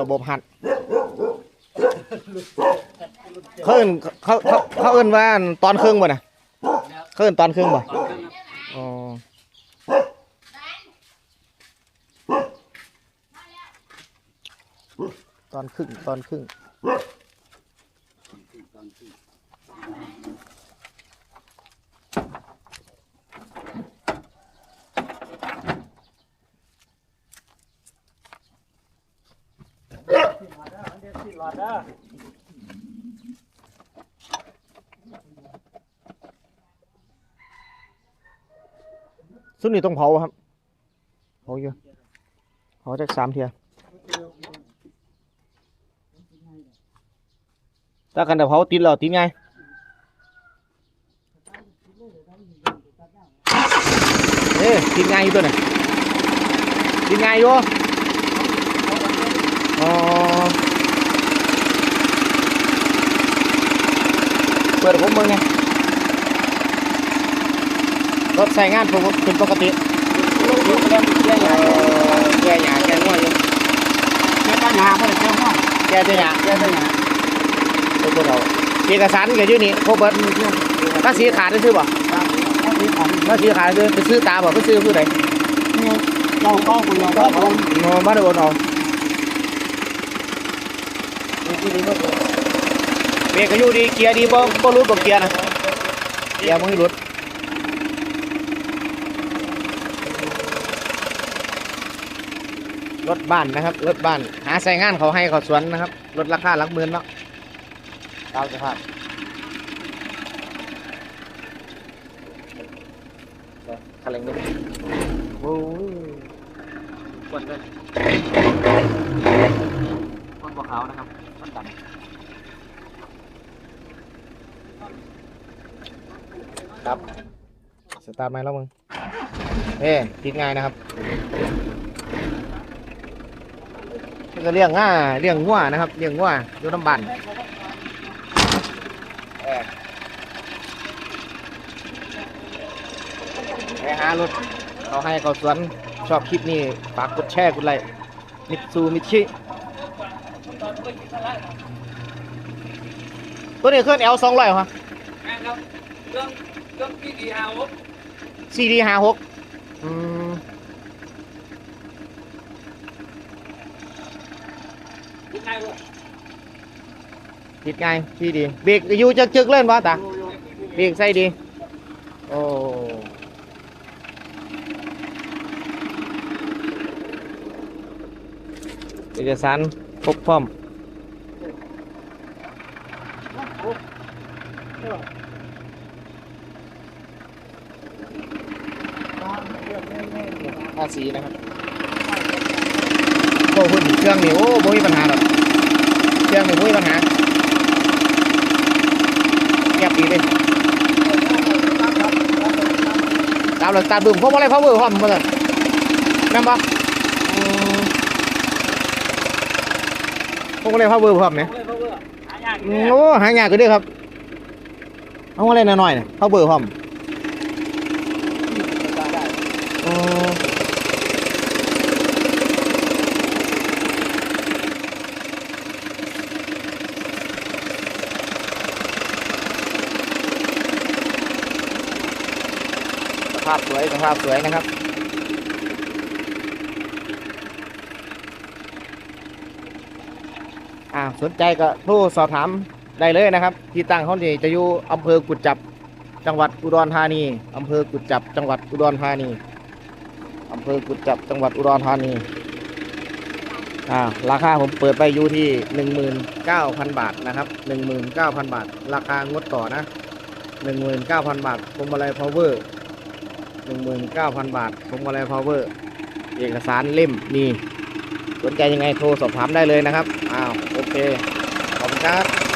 ระบบหัดเขาเอินเขาเขาเขาเอินว่าตอนครึ่งบ่นะเขาเอินตอนครึ่งบ่อ๋อตอนครึ่งตอนครึ่ง ตอนเครื่องซุนนี่ต้องเผาครับเผาอยู่เผาจากสามเทียถ้ากันแต่เผาติดแล้วติดไงเอ๊ะติดไงอยู่ตัวน่ะติดไงอยู่อ๋อเปิดให้ผมเบิ่งไงรถใส่งานปกติเป็นปกติลูกแก้มแก้ยาเอ่อแกหยาแกง่วอยู่แก้ปัญหาเพราะแก้ห้องแกจะหยาแก้ปัญหาเป็นพวกเราเอกสารก็อยู่นี่ครบเบิดภาษีขาดได้ซื้อบ่ถ้าที่ของภาษีขาดซื้อไปซื้อตาบ่ไปซื้อผู้ใดเนี่ยเราก็คุณเราก็เอาโนมาได้โอนเอาที่นี่ก็เบ รกก็อยู่ดีเกียร์ดีบ่บ่รุดบ่เกียร์นะเกียร์บ่ให้รุดรถบ้านนะครับรถบ้าน หาใส่งานเขาให้เขาสวนนะครับรถราคาหลักหมื่นเนาะตามสภาพคันเร่งนิดโอ้ยกดเลยต้นบัวขาวนะครับต้นดำ ครับ สตาร์ทไหมแล้วมึงเอ้ติดง่ายนะครับก็เลี้ยงง่าเลี้ยงงัวนะครับเลี้ยงงัวอยู่น้ำบันเอ้ไปหารถเขาให้เขาสวนชอบคลิปนี้ฝากกดแชร์กดไลค์มิตซูมิชิตัวนี้เคลื่อนเอลสองร้อยครับครับเครื่องเครื่องที่ดีเอา ซีดีห้าหกอืมที่ง่ายเลยติดง่ายที่ดีเบรกอยู่จักจึกๆเล่นวะตาเบรกใส่ดีโอ้เอกสารครบพร้อม ภาษีนะครับโอ้หุ่นเครื่องนี่โอ้บ่มีปัญหาหรอกเครื่องนี่บ่มีปัญหาเงียบดีเลยตามเลยตามบึ้มพวกอะไรพาวเวอร์พร้อมมาเลยแม่นปะอืมพวกอะไรพาวเวอร์พร้อมเนี่ยหายากอืมโอ้หายากก็ด้วยครับ เอาอะไรหน่อยๆเนี่ยพาวเวอร์พร้อมอืมส ภาพสวยภาพสวยนะครับอ่าสนใจก็โทรสอบถามได้เลยนะครับ ที่ตั้งเขานี่จะอยู่อำเภอกุดจับ จังหวัดอุดรธานีอำเภอกุดจับ จังหวัดอุดรธานี อำเภอกุดจับจังหวัดอุดรธานีอ่าราคาผมเปิดไปอยู่ที่หนึ่งหมื่นเก้าพันบาทนะครับหนึ่งหมื่นเก้าพันบาท ราคางดต่อนะหนึ่งหมื่นเก้าพันบาทพวงมาลัยพาวเวอร์หนึ่งหมื่นเก้าพันบาทพวงมาลัยพาวเวอร์เอกสารเล่มมีสนใจยังไงโทรสอบถามได้เลยนะครับอ้าวโอเคขอบคุณครับ